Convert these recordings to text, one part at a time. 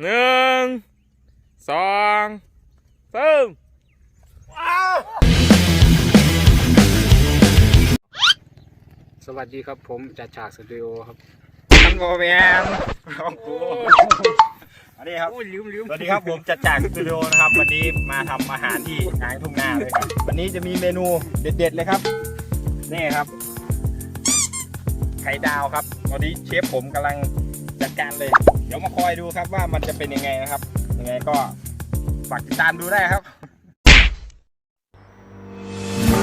หนึ่งสองสามสวัสดีครับผมจัดฉากสตูดิโอครับทังโกแมนของกูอันนี้ครับโอ้ยลืมลืมสวัสดีครับผมจัดจากสตูดิโอนะครับ วันนี้มาทำอาหารที่กลางทุ่งนาเลยครับ วันนี้จะมีเมนูเด็ด ๆ เลยครับ นี่ครับ ไข่ดาวครับตอนนี้เชฟผมกำลัง จัดการเลย เดี๋ยวมาคอยดูครับว่ามันจะเป็นยังไงนะครับ ยังไงก็ฝากติดตามดูได้ครับ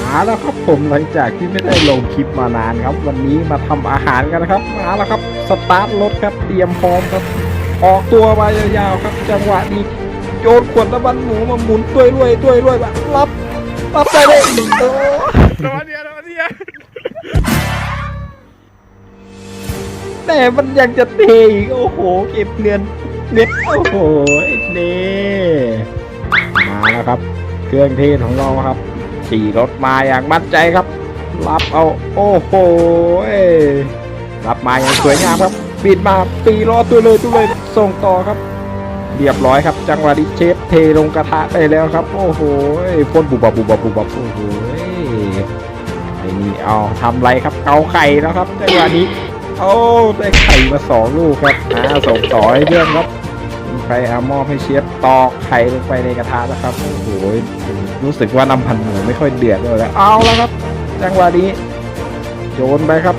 มาแล้วครับผมหลังจากที่ไม่ได้ลงคลิปมานานครับ วันนี้มาทำอาหารกันนะครับมาแล้วครับสตาร์ทรถครับเตรียมพร้อมครับ ออกตัวมายาวๆครับ จังหวะนี้โยนขวดน้ำมันหมูมาหมุนด้วยรวยด้วยรวยแบบรับรับไปเลยโอ้ แต่มันยังจะเทอีกโอ้โห เก็บเงินเน็ตโอ้โหนี่มาแล้วครับ เครื่องเทศของเราครับขี่รถมาอย่างมั่นใจครับ รับเอาโอ้โหรับมาอย่างสวยงามครับปิดมาตีล้อตัวเลยตัวเลยส่งต่อครับเรียบร้อยครับ จังหวะนี้เชฟเทลงกระทะไปแล้วครับ โอ้โหพ่นบุบบับบุบบับบุบบับโอ้โหไอ้นี่เอาทำไรครับเกาไข่แล้วครับจังหวะนี้ โอ้ได้ไข่มาสองลูกครับอ่าส่งต่อให้เพื่อนครับมีใครเอามอบให้เชฟตอกไข่ลงไปในกระทะนะครับโอ้โหรู้สึกว่าน้ำพันหมูไม่ค่อยเดือดเลยแล้วเอาแล้วครับ จังหวะนี้โยนไปครับ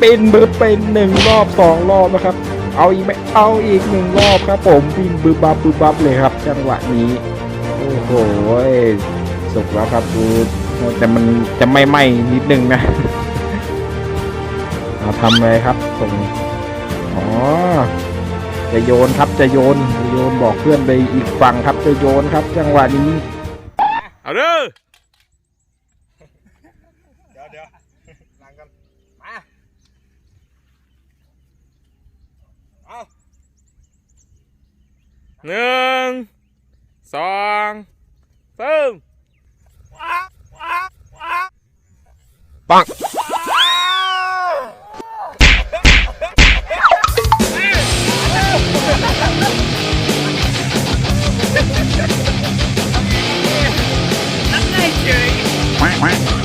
ปินบึ้บไปหนึ่งรอบสองรอบนะครับ เอาอีกไหมเอาอีกหนึ่งรอบครับ ผมปินบึ้บบับบึ้บบับเลยครับ จังหวะนี้โอ้โหสุกแล้วครับดูแต่มันจะไม่ไหม้นิดนึงนะ เอาทำเลยครับส่งอ๋อจะโยนครับจะโยนจะโยนบอกเพื่อนไปอีกฝั่งครับจะโยนครับ จังหวะนี้เอาเด้อเดี๋ยวเดี๋ยวนั่งกันมาเอาหนึ่งสองสามปัง แ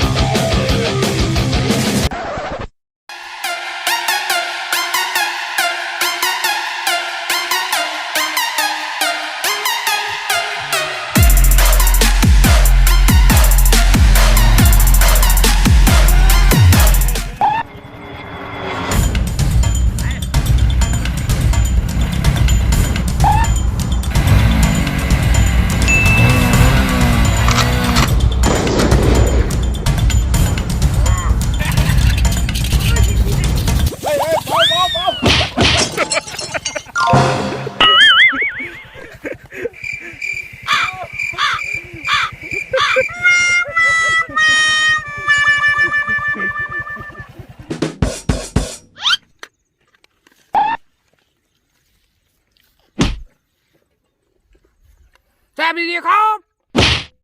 ซ่บดีๆครับ